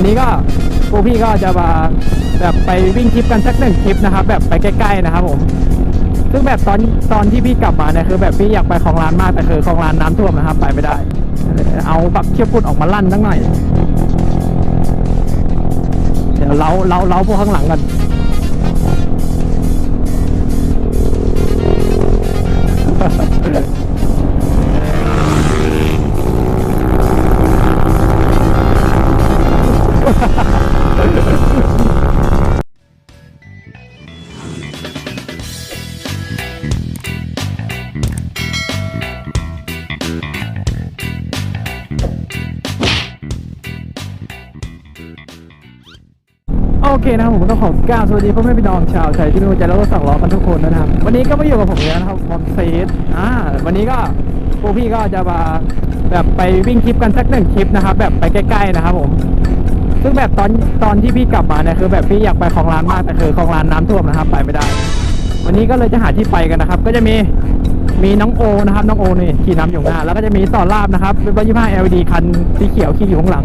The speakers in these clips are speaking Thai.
วันนี้ก็พวกพี่ก็จะมาแบบไปวิ่งทริปกันสักหนึ่งทริปนะครับ แบบไปใกล้ๆนะครับผม ซึ่งแบบตอนตอนที่พี่กลับมาเนี่ยคือแบบพี่อยากไปคลองลานมากแต่คือคลองลานน้ำท่วมนะครับ ไปไม่ได้ เอาแบบเชือกพุดออกมาลั่นตั้งหน่อย เดี๋ยวเราเราเราพวกข้างหลังกัน โอเคนะครับผมก็ต้องขอกราบสวัสดีพ่อแม่พี่น้องชาวไทยที่มีหัวใจแล้วก็สั่งล้อกันทุกคนนะครับ วันนี้ก็มาอยู่กับผมแล้วนะครับมอมเซสอ่าวันนี้ก็พวกพี่ก็จะมาแบบไปวิ่งทริปกันสักหนึ่งทริปนะครับ แบบไปใกล้ๆนะครับผม ซึ่งแบบตอนตอนที่พี่กลับมาเนี่ยคือแบบพี่อยากไปคลองลานมากแต่คือคลองลานน้ำท่วมนะครับไปไม่ได้ วันนี้ก็เลยจะหาที่ไปกันนะครับ ก็จะมีมีน้องโอนะครับน้องโอนี่ขี่น้ำอยู่หน้าแล้วก็จะมีต่อลาบนะครับเป็นรถยี่ห้า LED คันสีเขียวขี่อยู่ข้างหลัง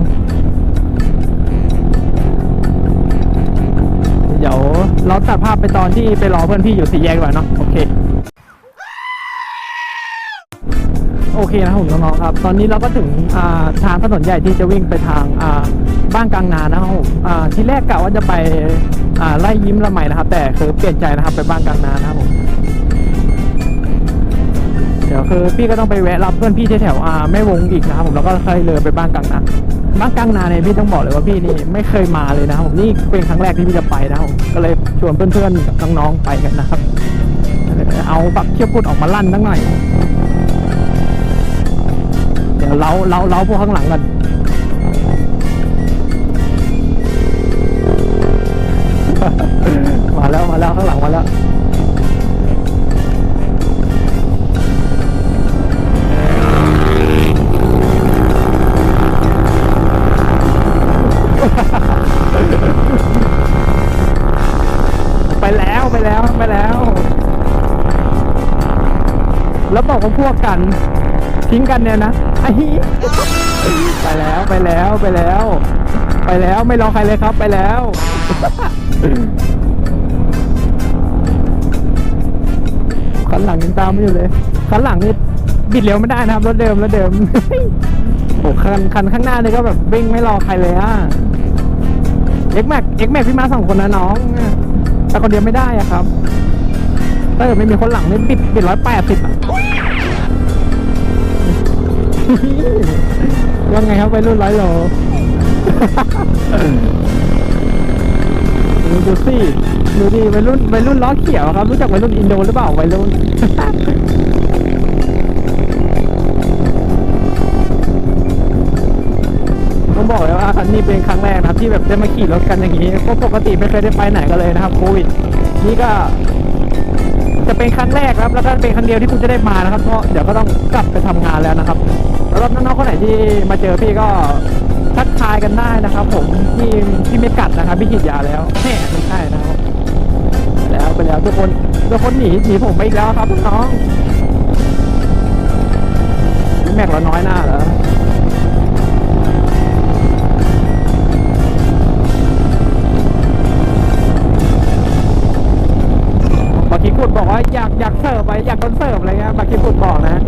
เดี๋ยวเราตัดภาพไปตอนที่ไปรอเพื่อนพี่อยู่สี่แยกกว่าเนาะโอเค โอเคนะครับผมน้องๆครับ ตอนนี้เราก็ถึงาทางถนนใหญ่ที่จะวิ่งไปทางาบ้านกลางนานะครับผมที่แรกกะว่าจะไปไล่ยิ้มละใหม่นะครับ แต่คือเปลี่ยนใจนะครับไปบ้านกลางนานะครับผมเดี๋ยวคือพี่ก็ต้องไปแวะรับเพื่อนพี่ที่แถวแม่วงอีกนะครับผมแล้วก็ค่อยเลยไปบ้านกลางนา บ้านกลางนาเนี่ยพี่ต้องบอกเลยว่าพี่นี่ไม่เคยมาเลยนะครับผมนี่เป็นครั้งแรกที่พี่จะไปนะครับผมก็เลยชวนเพื่อนๆกับน้องๆไปกันนะครับ เอาแบบเชือกพุดออกมาลั่นตั้งหน่อยเดี๋ยวเล้าเล้าเล้าพวกข้างหลังกันมาแล้วมาแล้วข้างหลังมาแล้ว แล้วไปแล้วไปแล้ว แล้วบอกว่าพวกกัน ทิ้งกันเนี่ยนะไอ้ไปแล้วไปแล้วไปแล้ว ไปแล้วไม่รอใครเลยครับไปแล้วคันหลังยังตามไม่อยู่เลยคันหลังนี่บิดเร็วไม่ได้นะครับรถเดิมรถเดิมโอ้คันคันข้างหน้านี่ก็แบบวิ่งไม่รอใครเลยอะเอ็กแม็กเอ็กแม็กพี่มาสองคนนะน้อง แต่คนเดียวไม่ได้อะครับถ้าเกิดไม่มีคนหลังนี่บิดปิดร้อยแปดสิบอะยังไงครับไปรุ่นร้อยโลดูดูสิดูดิวัยรุ่นวัยรุ่นล้อเขียวครับ รู้จักวัยรุ่นอินโดหรือเปล่าวัยรุ่น ว่านี่เป็นครั้งแรกนะครับที่แบบได้มาขี่รถกันอย่างนี้เพราะปกติไม่เคยได้ไปไหนกันเลยนะครับโควิดนี่ก็ จะเป็นครั้งแรกครับ แล้วก็เป็นครั้งเดียวที่คุณจะได้มานะครับเพราะเดี๋ยวก็ต้องกลับไปทำงานแล้วนะครับสำหรับน้องๆคนไหนที่มาเจอพี่ก็ทักทายกันได้นะครับ ผมที่ที่ไม่กัดนะครับพี่ฉีดยาแล้วแน่ไม่ใช่นะครับแล้วไปแล้วทุกคนทุกคนหนีหนีผมไปอีกแล้วครับน้องแม็กเราน้อยหน้าเหรอ บักกี้พูดบอกว่าอยากอยากเสิร์ฟไปอยากโดนเสิร์ฟอะไรเงี้ยบักกี้พูดบอกนะ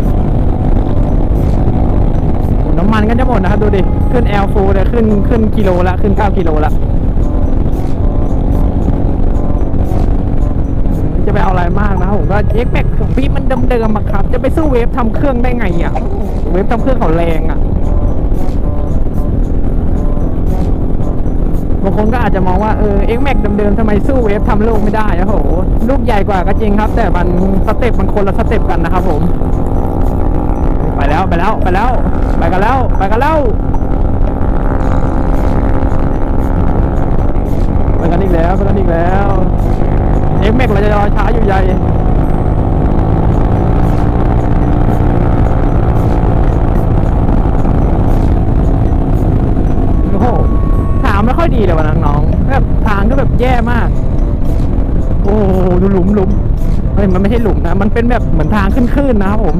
น้ำมันก็จะหมดนะครับดูดิ ขึ้นแอลฟูเลยขึ้นขึ้นกิโลละขึ้น9กิโลละจะไปเอาอะไรมากนะผมก็เอ็กแม็กของพี่มันเดิมๆอะครับ จะไปสู้เวฟทำเครื่องได้ไงอะ เวฟทำเครื่องเขาแรงอะ บางคนก็อาจจะมองว่าเออเอ็กแม็กเดิมๆทำไมสู้เวฟทำลูกไม่ได้อะโหลูกใหญ่กว่าก็จริงครับ แต่มันสเต็ปมันคนละสเต็ปกันนะครับผมไปแล้วไปแล้วไปแล้วไปกันแล้วไปกันแล้วไปกันอีกแล้วไปกันอีกแล้วเอ็กแม็กเราจะรอช้าอยู่ใหญ่ ดูหลุมหลุมเฮ้ยมันไม่ใช่หลุมนะ มันเป็นแบบเหมือนทางขึ้นๆนะครับผม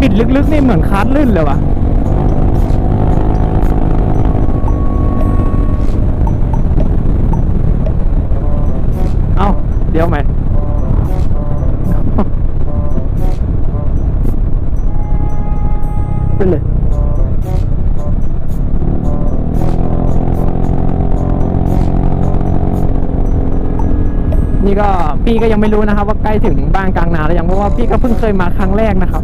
บิดลึกๆนี่เหมือนคาร์ดลื่นเลยวะเอาเดี๋ยวไหมขึ้นเลย นี่ก็พี่ก็ยังไม่รู้นะครับ ว่าใกล้ถึงบ้านกลางนาแล้วยังเพราะว่าพี่ก็เพิ่งเคยมาครั้งแรกนะครับ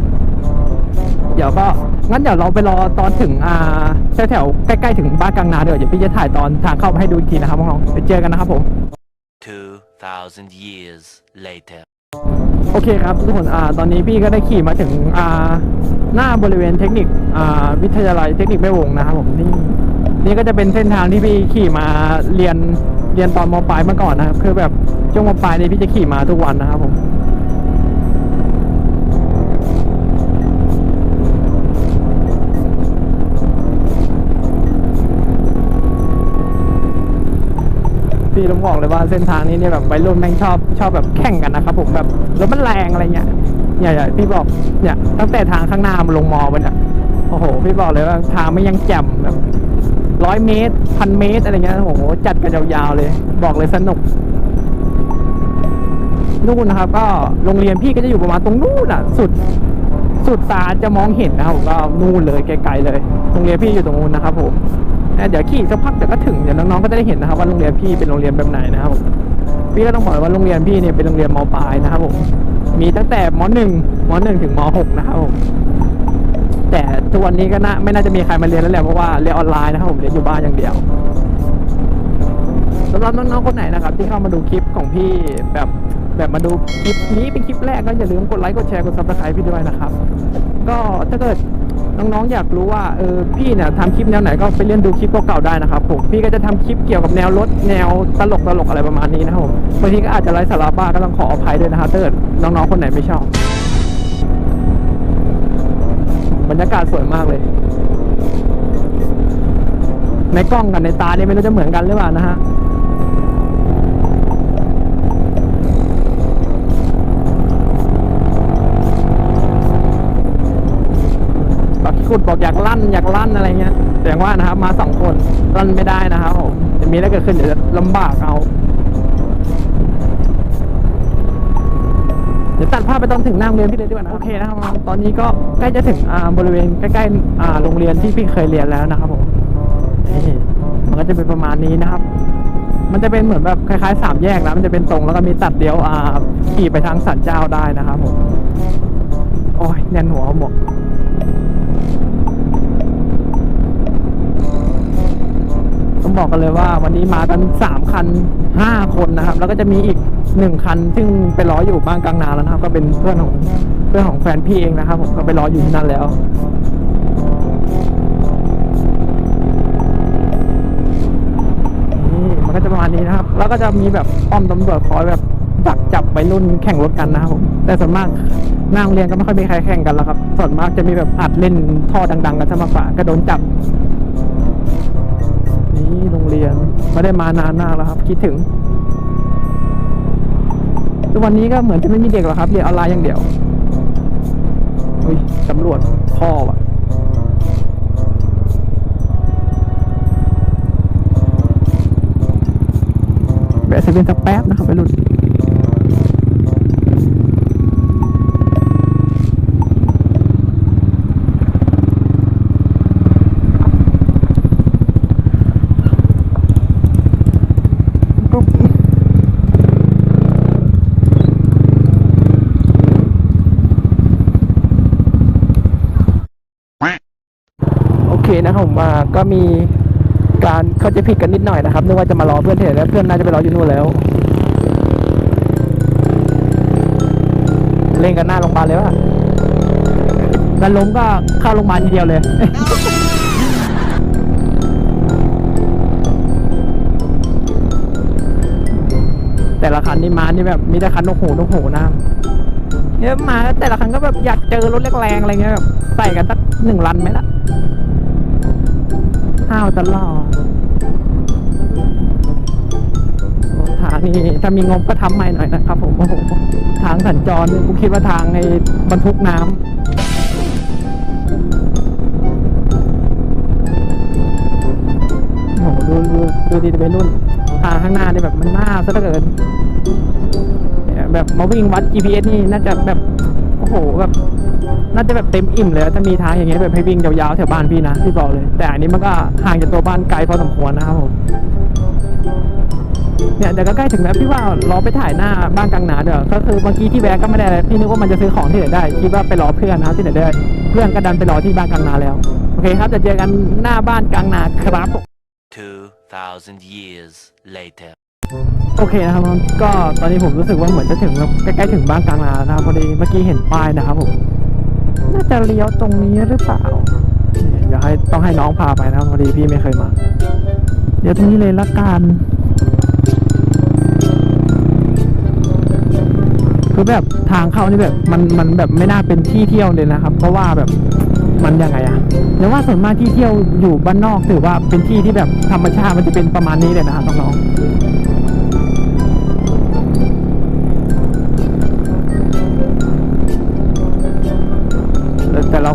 เดี๋ยวก็งั้นเดี๋ยวเราไปรอตอนถึงอ่าแถวๆใกล้ๆถึงบ้านกลางนาเดี๋ยวเดี๋ยวพี่จะถ่ายตอนทางเข้ามาให้ดูอีกทีนะครับน้องๆไปเจอกันนะครับผม 2,000 years later. โอเคครับทุกคนอ่าตอนนี้พี่ก็ได้ขี่มาถึงอ่าหน้าบริเวณเทคนิคอ่าวิทยาลัยเทคนิคแม่วงนะครับผมนี่นี่ก็จะเป็นเส้นทางที่พี่ขี่มาเรียน เรียนตอนมปลายเมื่อก่อนนะครับคือแบบช่วงมปลายเนี่ยพี่จะขี่มาทุกวันนะครับผมพี่ต้องบอกเลยว่าเส้นทางนี้เนี่ยแบบวัยรุ่นแม่งชอบชอบแบบแข่งกันนะครับผมแบบรถมันแรงอะไรเงี้ยเนี่ยพี่บอกเนี่ยตั้งแต่ทางข้างหน้ามันลงมอไปเนี่ยโอ้โห พี่บอกเลยว่าทางไม่ยังแจ่มแบบ ร้อยเมตรพันเมตรอะไรเงี้ยโอ้โหจัดกันยาวๆเลย บอกเลยสนุกนู่นนะครับ ก็โรงเรียนพี่ก็จะอยู่ประมาณตรงนู่นอะ สุดสุดตาจะมองเห็นนะครับก็นู่นเลยไกลๆเลยโรงเรียนพี่อยู่ตรงนู้นนะครับผมเดี๋ยวขี่สักพักเดี๋ยวก็ถึงเดี๋ยวน้องๆก็จะได้เห็นนะครับว่าโรงเรียนพี่เป็นโรงเรียนแบบไหนนะครับผมพี่ก็ต้องบอกเลยว่าโรงเรียนพี่เนี่ยเป็นโรงเรียนมปลายนะครับผมมีตั้งแต่มหนึ่งมหนึ่งถึงมหกนะครับผม แต่ทุกวันนี้ก็น่าไม่น่าจะมีใครมาเรียนแล้วแหละเพราะว่าเรียนออนไลน์นะครับผมเรียนอยู่บ้านอย่างเดียวสำหรับน้องๆคนไหนนะครับ ที่เข้ามาดูคลิปของพี่แบบแบบมาดูคลิปนี้เป็นคลิปแรกก็อย่าลืมกดไลค์กดแชร์กดซับสไครต์พี่ด้วยนะครับ ก็ถ้าเกิดน้องๆอยากรู้ว่าเออพี่เนี่ยทำคลิปแนวไหนก็ไปเล่นดูคลิปเก่าๆได้นะครับผมพี่ก็จะทำคลิปเกี่ยวกับแนวรถแนวตลกตลกอะไรประมาณนี้นะครับผมบางทีก็อาจจะไร้สาระบ้างก็ต้องขออภัยด้วยนะครับถ้าเกิดน้องๆคนไหนไม่ชอบ บรรยากาศสวยมากเลย ในกล้องกับในตาเนี่ยไม่รู้จะเหมือนกันหรือเปล่านะฮะบักขุดบอกอยากลั่นอยากลั่นอะไรเงี้ยแต่อย่างว่านะครับ มาสองคนลั่นไม่ได้นะครับผมจะมีอะไรเกิดขึ้นเดี๋ยวจะลำบากเอา เดี๋ยวตัดภาพไปตอนถึงหน้าโรงเรียนพี่เลยดีกว่านะโอเคนะครับตอนนี้ก็ใกล้จะถึงบริเวณใกล้ๆโรงเรียนที่พี่เคยเรียนแล้วนะครับผมมันก็จะเป็นประมาณนี้นะครับ มันจะเป็นเหมือนแบบคล้ายๆสามแยกนะมันจะเป็นตรงแล้วก็มีตัดเลี้ยวอ่าขี่ไปทางสันเจ้าได้นะครับผมโอ้ยแน่นหัวหมวกต้องบอกกันเลยว่าวันนี้มากันสามคันห้าคนนะครับ แล้วก็จะมีอีก หนึ่งคัน ซึ่งไปรออยู่บ้านกลางนาแล้วนะครับ ก็เป็นเพื่อนของเพื่อนของแฟนพี่เองนะครับ ผมก็ไปรออยู่ที่นั่นแล้วนี่มันก็จะประมาณนี้นะครับ แล้วก็จะมีแบบป้อมตำรวจคอยแบบดักจับวัยรุ่นแข่งรถกันนะครับผมแต่ส่วนมากหน้าโรงเรียนก็ไม่ค่อยมีใครแข่งกันแล้วครับส่วนมากจะมีแบบอัดเล่นท่อดัง ๆ กันซะมากกว่าก็โดนจับนี่โรงเรียนไม่ได้มานานมากแล้วครับ คิดถึง ทุกวันนี้ก็เหมือนจะไม่มีเด็กหรอกครับเรียนออนไลน์อย่างเดียวอุ้ยตำรวจพ่อว่ะแวะเซเว่นสักแป๊บนะครับไปรุ่น เคนะครับผมว่าก็มีการเข้าใจผิดกันนิดหน่อยนะครับนึกว่าจะมารอเพื่อนที่ไหนแล้วเพื่อนน่าจะไปรออยู่นู่นแล้วเล่นกันหน้าโรงพยาบาลเลยว่ะกันล้มก็เข้าโรงพยาบาลทีเดียวเลย แต่ละคันนี่มานี่แบบมีแต่คันนกหูนกหูนะเนี่ยมาแต่ละคันก็แบบอยากเจอรถแรงๆอะไรเงี้ยแบบใส่กันสักหนึ่งรันไหมล่ะ ข้าวตลอดทางนี้ถ้ามีงบก็ทำใหม่หน่อยนะครับ ผมโอ้โหทางสัญจรนี่กูคิดว่าทางในบรรทุกน้ำโอ้โหดูดูดูดีเป็นรุ่นทางข้างหน้านี่แบบมันหน้าซะเหลือเกินแบบมาวิ่งวัด GPS นี่น่าจะแบบ โหแบบน่าจะแบบเต็มอิ่มเลยถ้ามีทางอย่างเงี้ยแบบให้วิ่งยาวๆแถวบ้านพี่นะพี่บอกเลย แต่อันนี้มันก็ห่างจากตัวบ้านไกลพอสมควรนะครับผมเนี่ยเดี๋ยวก็ใกล้ถึงแล้วพี่ว่าล้อไปถ่ายหน้าบ้านกลางนาเดี๋ยวก็คือเมื่อกี้ที่แวะก็ไม่ได้อะไรพี่นึกว่ามันจะซื้อของที่ไหนได้คิดว่าไปรอเพื่อนนะที่ไหนได้เพื่อนก็ดันไปรอที่บ้านกลางนาแล้วโอเคครับจะเจอกันหน้าบ้านกลางนาครับ2,000 years later. โอเคนะครับก็ตอนนี้ผมรู้สึกว่าเหมือนจะถึงแล้วใกล้ๆถึงบ้านกลางนานะครับพอดีเมื่อกี้เห็นป้ายนะครับผมน่าจะเลี้ยวตรงนี้หรือเปล่าเนี่ยเดี๋ยวให้ต้องให้น้องพาไปนะครับพอดีพี่ไม่เคยมา เดี๋ยวตรงนี้เลยละกันคือแบบทางเข้านี่แบบมันมันแบบไม่น่าเป็นที่เที่ยวเลยนะครับ เพราะว่าแบบมันยังไงอะเรียกว่าส่วนมากที่เที่ยวอยู่บ้านนอกถือว่าเป็นที่ที่แบบธรรมชาติมันจะเป็นประมาณนี้เลยนะครับน้องๆ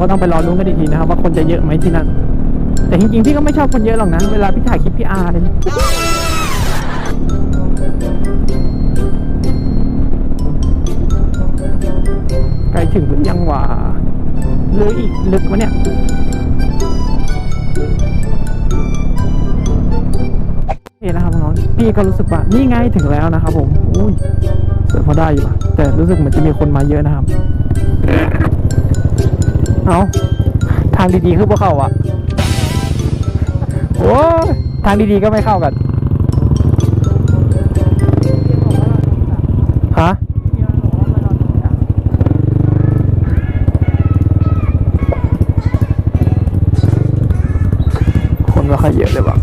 ก็ต้องไปรอรุ้นกันอีกทีนะครับว่าคนจะเยอะไหมที่นั่น แต่จริงๆพี่ก็ไม่ชอบคนเยอะหรอกนะ เวลาพี่ถ่ายคลิปพี่อาร์เลยใกล้ถึงหรือยังวะหรืออีกลึกวะเนี่ยโอเคนะครับน้องพี่ก็รู้สึกว่านี่ไงถึงแล้วนะครับผมอุ้ยเสวยพอได้อยู่ะแต่รู้สึกเหมือนจะมีคนมาเยอะนะครับ เอาทางดีๆคือพวกเขาอะโอ้ทางดีๆก็ไม่เข้ากันฮะคนไม่ค่อยเยอะเลยว่ะ